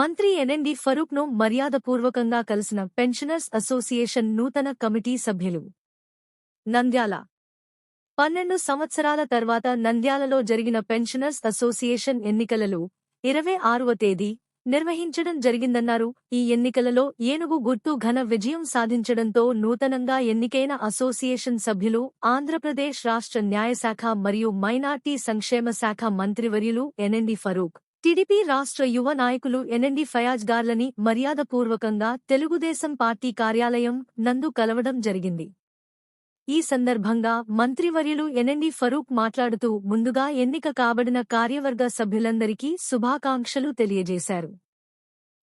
మంత్రి ఎన్ఎండి ఫరూక్ను మర్యాదపూర్వకంగా కలిసిన పెన్షనర్స్ అసోసియేషన్ నూతన కమిటీ సభ్యులు. నంద్యాల. పన్నెండు సంవత్సరాల తర్వాత నంద్యాలలో జరిగిన పెన్షనర్స్ అసోసియేషన్ ఎన్నికలలో ఇరవై ఆరవ తేదీ నిర్వహించడం జరిగిందన్నారు. ఈ ఎన్నికలలో ఏనుగు గుర్తు ఘన విజయం సాధించడంతో నూతనంగా ఎన్నికైన అసోసియేషన్ సభ్యులు ఆంధ్రప్రదేశ్ రాష్ట్ర న్యాయశాఖ మరియు మైనార్టీ సంక్షేమ శాఖ మంత్రివర్యులు ఎన్ఎండి ఫరూక్. టీడీపీ రాష్ట్ర యువ నాయకులు ఎన్ఎండి ఫయాజ్ గార్లని మర్యాదపూర్వకంగా తెలుగుదేశం పార్టీ కార్యాలయం నందు కలవడం జరిగింది. ఈ సందర్భంగా మంత్రివర్యులు ఎన్ఎండి ఫరూక్ మాట్లాడుతూ ముందుగా ఎన్నిక కాబడిన కార్యవర్గ సభ్యులందరికీ శుభాకాంక్షలు తెలియజేశారు.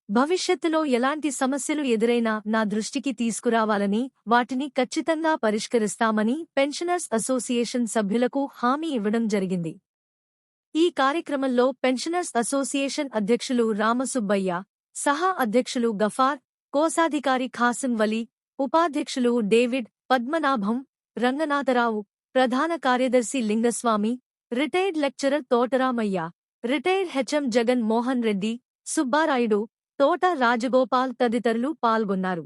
భవిష్యత్తులో ఎలాంటి సమస్యలు ఎదురైనా నా దృష్టికి తీసుకురావాలని వాటిని ఖచ్చితంగా పరిష్కరిస్తామని పెన్షనర్స్ అసోసియేషన్ సభ్యులకు హామీ ఇవ్వడం జరిగింది. ఈ కార్యక్రమంలో పెన్షనర్స్ అసోసియేషన్ అధ్యక్షులు రామసుబ్బయ్య సహా అధ్యక్షులు గఫార్ కోశాధికారి ఖాసిం వలీ ఉపాధ్యక్షులు డేవిడ్ పద్మనాభం రంగనాథరావు ప్రధాన కార్యదర్శి Lingaswamy retired lecturer Thotaramaiah retired HM Jagan Mohan Reddy Subbarayudu Thota Rajagopal తదితరులు పాల్గొన్నారు.